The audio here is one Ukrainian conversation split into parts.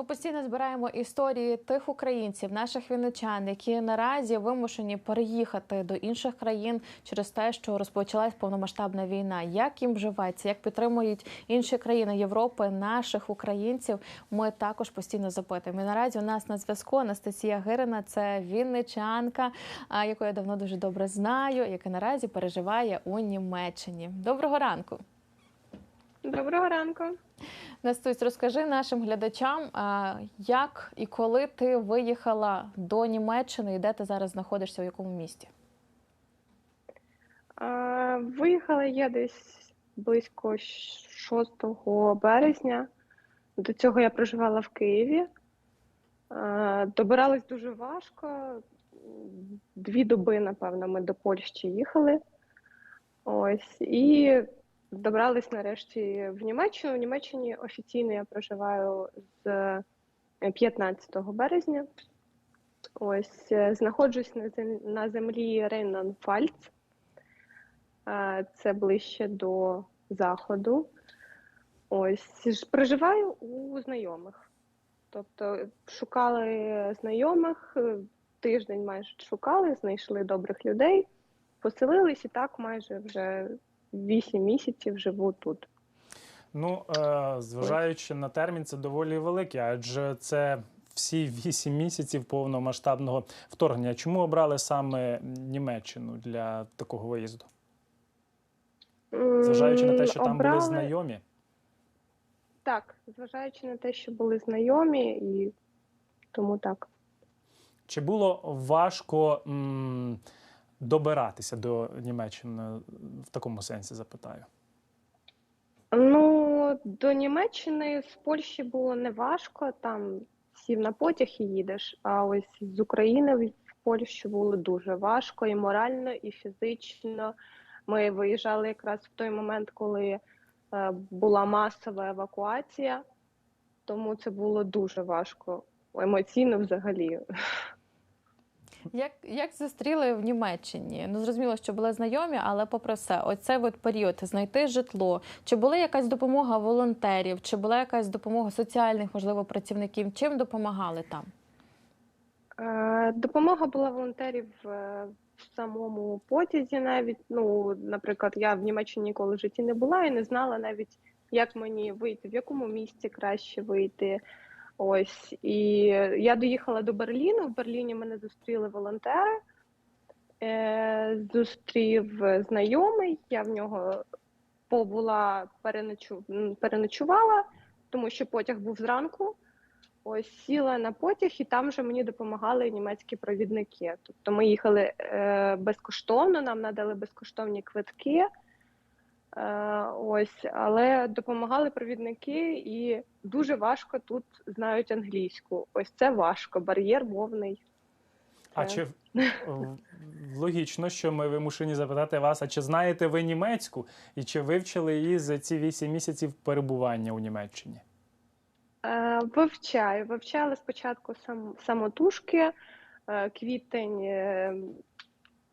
Ми постійно збираємо історії тих українців, наших вінничан, які наразі вимушені переїхати до інших країн через те, що розпочалась повномасштабна війна. Як їм вживається, як підтримують інші країни Європи, наших українців. Ми також постійно запитуємо. І наразі у нас на зв'язку Анастасія Гирина, це вінничанка, яку я давно дуже добре знаю, яка наразі переживає у Німеччині. Доброго ранку. Доброго ранку. Настусь, розкажи нашим глядачам, як і коли ти виїхала до Німеччини і де ти зараз знаходишся, в якому місті? Виїхала я десь близько 6 березня. До цього я проживала в Києві. Добиралась дуже важко. Дві доби, напевно, ми до Польщі їхали. Ось. І добрались нарешті в Німеччину. В Німеччині офіційно я проживаю з 15 березня. Ось е, знаходжусь на зем- на землі Рейнланд-Фальц. Е, Це ближче до заходу. Ось проживаю у знайомих. Тобто шукали знайомих, е, тиждень майже шукали, знайшли добрих людей, поселились і так майже вже 8 місяців живу тут. Ну, е, зважаючи на термін, це доволі великий, адже це всі вісім місяців повномасштабного вторгнення. Чому обрали саме Німеччину для такого виїзду? Зважаючи на те, що там Обрали- були знайомі. Так, зважаючи на те, що були знайомі, і тому так. Чи було важко м, добиратися до Німеччини в такому сенсі, запитаю? Ну, до Німеччини з Польщі було неважко, там сів на потяг і їдеш. А ось з України в Польщу було дуже важко і морально, і фізично. Ми виїжджали якраз в той момент, коли е, була масова евакуація, тому це було дуже важко. Емоційно взагалі. Як, як зустріли в Німеччині? Ну зрозуміло, що були знайомі, але попри все, оцей от період знайти житло. Чи була якась допомога волонтерів, чи була якась допомога соціальних, можливо, працівників? Чим допомагали там? Е, Допомога була волонтерів е, в самому потязі навіть. Ну, наприклад, я в Німеччині ніколи в житті не була і не знала навіть, як мені вийти, в якому місці краще вийти. Ось. І я доїхала до Берліну. В Берліні мене зустріли волонтери, е, зустрів знайомий, я в нього побула, переночу, переночувала, тому що потяг був зранку. Ось сіла на потяг, і там вже мені допомагали німецькі провідники. Тобто ми їхали е, безкоштовно, нам надали безкоштовні квитки. Е, ось, але допомагали провідники, і дуже важко тут знають англійську. Ось це важко, бар'єр мовний. А чи логічно, що ми вимушені запитати вас, а чи знаєте ви німецьку і чи вивчили її за ці вісім місяців перебування у Німеччині? Е, Вивчаю. Вивчала спочатку сам, самотужки. Е, Квітень, е,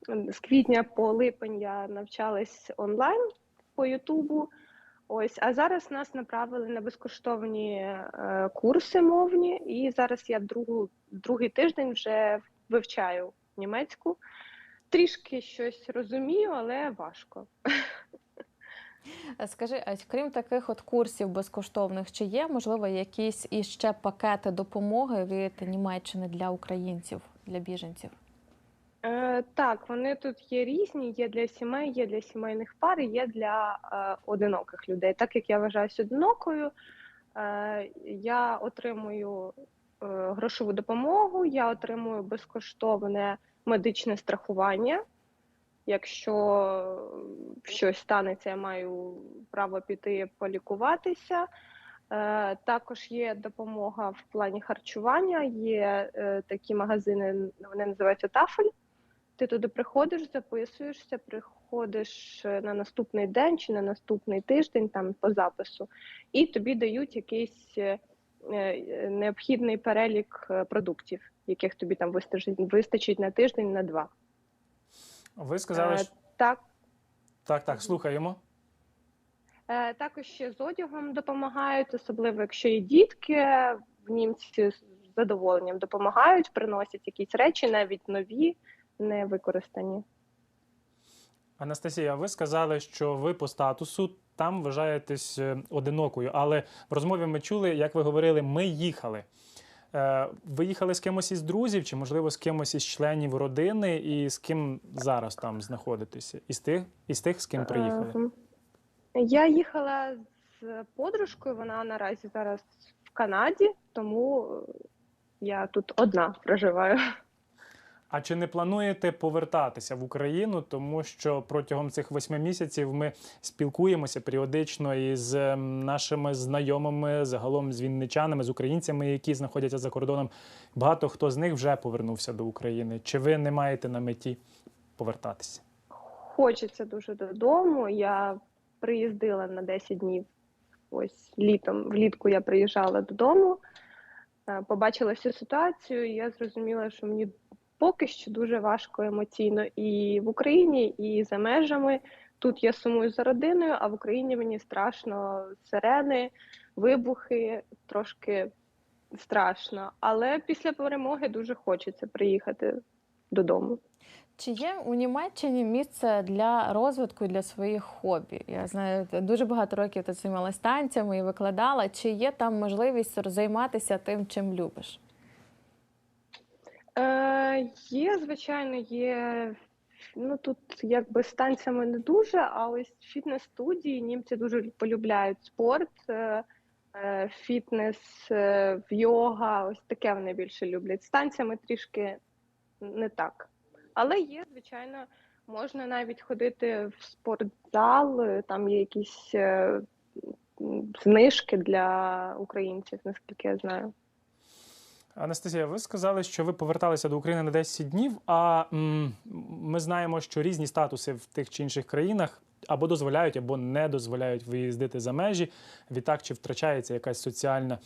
з квітня по липень я навчалась онлайн по Ютубу. Ось, а зараз нас направили на безкоштовні е, курси мовні, і зараз я другу, другий тиждень вже вивчаю німецьку. Трішки щось розумію, але важко. Скажи, а крім таких от курсів безкоштовних, чи є можливо якісь іще пакети допомоги від Німеччини для українців, для біженців? Е, так, вони тут є різні, є для сімей, є для сімейних пар, є для е, одиноких людей. Так як я вважаюся одинокою, е, я отримую е, грошову допомогу, я отримую безкоштовне медичне страхування. Якщо щось станеться, я маю право піти полікуватися. Е, Також є допомога в плані харчування. Є е, такі магазини, вони називаються Тафель. Ти туди приходиш, записуєшся, приходиш е, на наступний день чи на наступний тиждень там по запису, і тобі дають якийсь е, е, необхідний перелік продуктів, яких тобі там вистачить, вистачить на тиждень, на два. Ви сказали, що Так, так, так, слухаємо. Також ще з одягом допомагають, особливо якщо є дітки, в німці з задоволенням допомагають, приносять якісь речі, навіть нові, не використані. Анастасія, ви сказали, що ви по статусу там вважаєтесь е, одинокою, але в розмові ми чули, як ви говорили, ми їхали. Е, Ви їхали з кимось із друзів, чи можливо з кимось із членів родини, і з ким зараз там знаходитеся? Із тих, із тих, з ким приїхали? Ем, Я їхала з подружкою, вона наразі зараз в Канаді, тому е, я тут одна проживаю. А чи не плануєте повертатися в Україну, тому що протягом цих восьми місяців ми спілкуємося періодично із ем, нашими знайомими, загалом з вінничанами, з українцями, які знаходяться за кордоном. Багато хто з них вже повернувся до України. Чи ви не маєте на меті повертатися? Хочеться дуже додому. Я приїздила на 10 днів. Ось літом, влітку я приїжджала додому, е, побачила всю ситуацію, і я зрозуміла, що мені поки що дуже важко емоційно і в Україні, і за межами. Тут я сумую за родиною, а в Україні мені страшно сирени, вибухи, трошки страшно. Але після перемоги дуже хочеться приїхати додому. Чи є у Німеччині місце для розвитку для своїх хобі? Я знаю, дуже багато років ти займалася танцями і викладала. Чи є там можливість займатися тим, чим любиш? Е, є, звичайно, є. Ну тут якби з танцями не дуже, а ось фітнес-студії німці дуже полюбляють спорт, е, е, фітнес, е, йога, ось таке вони більше люблять. З трішки не так. Але є, звичайно, можна навіть ходити в спортзал, там є якісь знижки для українців, наскільки я знаю. Анастасія, ви сказали, що ви поверталися до України на 10 днів. А м, ми знаємо, що різні статуси в тих чи інших країнах або дозволяють, або не дозволяють виїздити за межі. Відтак, чи втрачається якась соціальна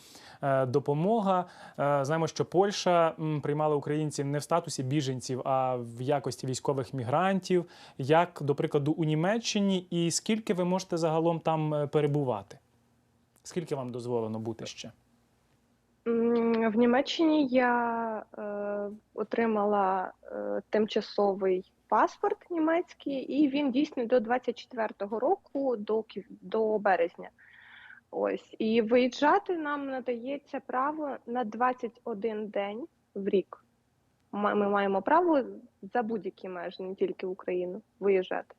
е, допомога. Е, знаємо, що Польща м, приймала українців не в статусі біженців, а в якості військових мігрантів. Як, до прикладу, у Німеччині, і скільки ви можете загалом там е, перебувати? Скільки вам дозволено бути ще? В Німеччині я е, отримала е, тимчасовий паспорт німецький, і він дійсний до 24-го року, до, до березня. Ось і виїжджати нам надається право на 21 день в рік. Ма- Ми маємо право за будь-які межі, не тільки в Україну, виїжджати.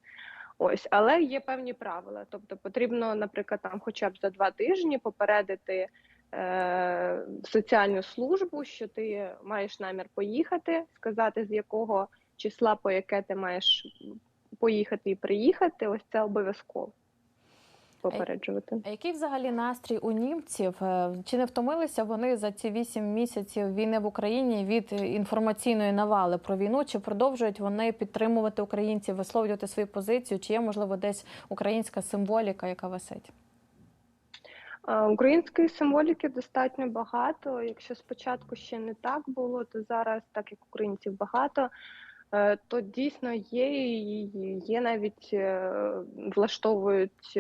Ось, але є певні правила. Тобто потрібно, наприклад, там хоча б за два тижні попередити е, соціальну службу, що ти маєш намір поїхати, сказати, з якого числа по яке ти маєш поїхати і приїхати. Ось це обов'язково попереджувати. А який взагалі настрій у німців? Е, Чи не втомилися вони за ці вісім місяців війни в Україні від інформаційної навали про війну? Чи продовжують вони підтримувати українців, висловлювати свою позицію? Чи є можливо десь українська символіка, яка висить? Е, Української символіки достатньо багато. Якщо спочатку ще не так було, то зараз, так як українців багато, е, то дійсно є і є навіть е, влаштовують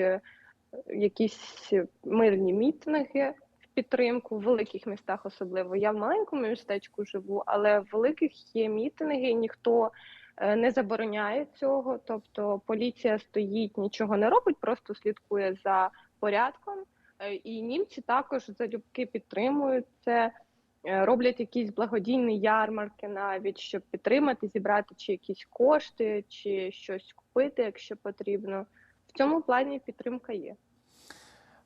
якісь мирні мітинги в підтримку в великих містах, особливо. Я в маленькому містечку живу, але в великих є мітинги, і ніхто не забороняє цього. Тобто поліція стоїть, нічого не робить, просто слідкує за порядком. Е, І німці також залюбки підтримують це, е, роблять якісь благодійні ярмарки навіть, щоб підтримати, зібрати чи якісь кошти, чи щось купити, якщо потрібно. В цьому плані підтримка є.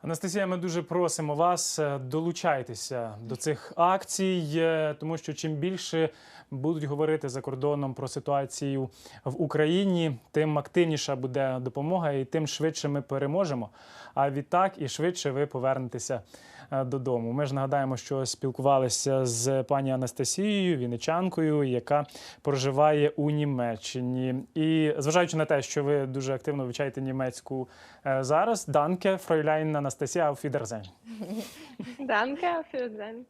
Анастасія, ми дуже просимо вас е, долучайтеся до цих акцій, е, тому що чим більше будуть говорити за кордоном про ситуацію в Україні, тим активніша буде допомога, і тим швидше ми переможемо. А відтак і швидше ви повернетеся е, додому. Ми ж нагадаємо, що спілкувалися з пані Анастасією, вінничанкою, яка проживає у Німеччині. І зважаючи на те, що ви дуже активно вивчаєте німецьку зараз, данке, фройляйн Анастасія, Анастасия, auf Wiedersehen. Danke, auf Wiedersehen.